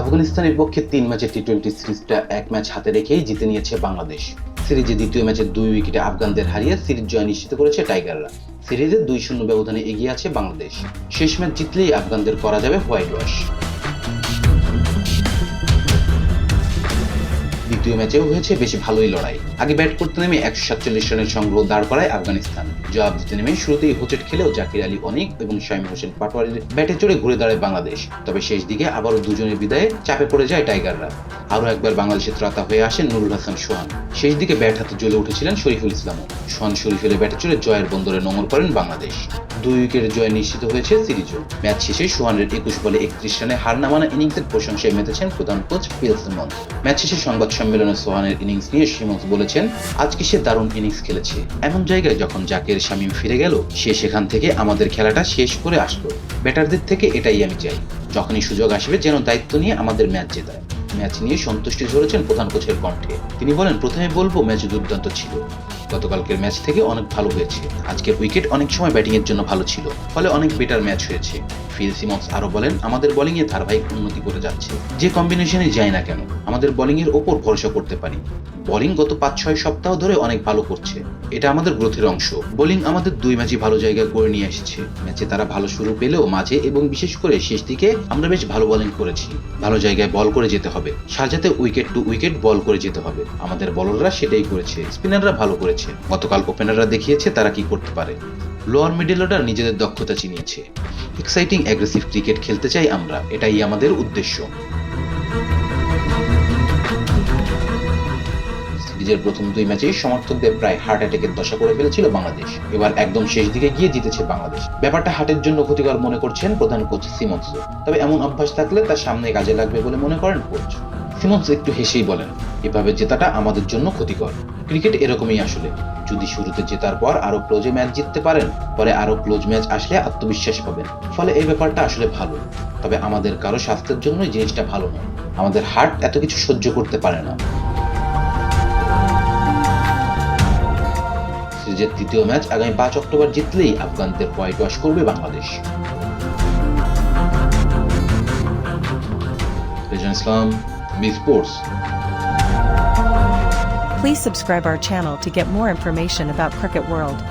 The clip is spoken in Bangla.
আফগানিস্তানের পক্ষে তিন ম্যাচের টি টোয়েন্টি সিরিজটা এক ম্যাচ হাতে রেখেই জিতে নিয়েছে বাংলাদেশ। সিরিজে দ্বিতীয় ম্যাচে দুই উইকেটে আফগানদের হারিয়ে সিরিজ জয় নিশ্চিত করেছে টাইগাররা। সিরিজে দুই শূন্য ব্যবধানে এগিয়ে আছে বাংলাদেশ। শেষ ম্যাচ জিতলেই আফগানদের করা যাবে হোয়াইট ওয়াশ। দ্বিতীয় ম্যাচেও হয়েছে বেশ ভালোই লড়াই। আগে ব্যাট করতে নেমে একশো সাতচল্লিশ রানের সংগ্রহ দাঁড় করায় আফগানিস্তান। জবাব দিতে নেমে শুরুতেই হোচট খেলেও জাকির আলী অনেক এবং শামীম হোসেন পাটোয়ারির ব্যাটে চড়ে ঘুরে দাঁড়ায় বাংলাদেশ। তবে শেষ দিকে আবারও দুজনের বিদায়ে চাপে পড়ে যায় টাইগাররা। আরও একবার বাংলাদেশের ত্রাতা হয়ে আসেন নুরুল হাসান সোহান। শেষ দিকে ব্যাট হাতে জ্বলে উঠেছিলেন শরীফুল ইসলামও। সোহান শরীফুলের ব্যাটে চড়ে জয়ের বন্দরে নোঙর করেন বাংলাদেশ। দুই উইকেটের জয় নিশ্চিত হয়েছে সিরিজও। ম্যাচ শেষে সোহানের একুশ বলে একত্রিশ রানে হার নামানো ইনিংসের প্রশংসায় মেতেছেন প্রধান কোচ ফিল সিমন্স ম্যাচ শেষে সংবাদ সম্মেলনে সোহানের ইনিংস নিয়ে সিমন্স বলেছেন, আজকে সে দারুণ ইনিংস খেলেছে। এমন জায়গায় যখন জাকের শামীম ফিরে গেল, সে সেখান থেকে আমাদের খেলাটা শেষ করে আসলো। ব্যাটারদের থেকে এটাই আমি চাই। যখনই সুযোগ আসবে যেন দায়িত্ব নিয়ে আমাদের ম্যাচ জেতায়। ম্যাচ নিয়ে সন্তুষ্টি ঝরেছেন প্রধান কোচের কণ্ঠে। তিনি বলেন, প্রথমে বলব, ম্যাচ দুর্দান্ত ছিল। গতকালকের ম্যাচ থেকে অনেক ভালো হয়েছে। আজকের উইকেট অনেক সময় ব্যাটিং এর জন্য ভালো ছিল। ফলে অনেক বেটার ম্যাচ হয়েছে। ফিল সিমন্স আরও বলেন, আমাদের বোলিং এ ধারাবাহিক উন্নতি করে যাচ্ছে। যে কম্বিনেশনে যায় না কেন, আমাদের বোলিং এর ওপর ভরসা করতে পারি। বোলিং গত পাঁচ ছয় সপ্তাহ ধরে অনেক ভালো করছে। এটা আমাদের গ্রোথের অংশ। বোলিং আমাদের দুই ম্যাচই ভালো জায়গায় করে নিয়ে এসেছে। ম্যাচে তারা ভালো শুরু পেলেও মাঝে এবং বিশেষ করে শেষ দিকে আমরা বেশ ভালো বোলিং করেছি। ভালো জায়গায় বল করে যেতে হবে। সাজাতে উইকেট টু উইকেট বল করে যেতে হবে। আমাদের বলাররা সেটাই করেছে। স্পিনাররা ভালো করেছে। গতকাল ওপেনাররা দেখিয়েছে তারা কি করতে পারে। লোয়ার মিডল অর্ডার নিজেদের দক্ষতা চিনিয়েছে। এক্সাইটিং অ্যাগ্রেসিভ ক্রিকেট খেলতে চাই আমরা। এটাই আমাদের উদ্দেশ্য। সিরিজের প্রথম দুই ম্যাচে সমর্থকদের প্রায় হার্ট অ্যাটাকের দশা করে ফেলেছিল বাংলাদেশ। এবার একদম শেষ দিকে গিয়ে জিতেছে বাংলাদেশ। ব্যাপারটা হার্টের জন্য ক্ষতিকর মনে করছেন প্রধান কোচ সিমন্স তবে এমন অভ্যাস থাকলে তার সামনে কাজে লাগবে বলে মনে করেন কোচ সিমন্স একটু হেসেই বলেন, এভাবে জেতাটা আমাদের জন্য ক্ষতিকর। ক্রিকেট এরকমই আসলে। যদি শুরুতে জেতার পর আরও ক্লোজে ম্যাচ জিততে পারেন, পরে আরও ক্লোজ ম্যাচ আসলে আত্মবিশ্বাস পাবেন। ফলে এই ব্যাপারটা আসলে ভালো। তবে আমাদের কারও স্বাস্থ্যের জন্য জিনিসটা ভালো নয়। আমাদের হার্ট এত কিছু সহ্য করতে পারে না। সিরিজের তৃতীয় ম্যাচ আগামী পাঁচ অক্টোবর জিতলেই আফগানদের হোয়াইট ওয়াশ করবে Bangladesh Rezan Islam B sports Please subscribe our channel to get more information about Cricket World.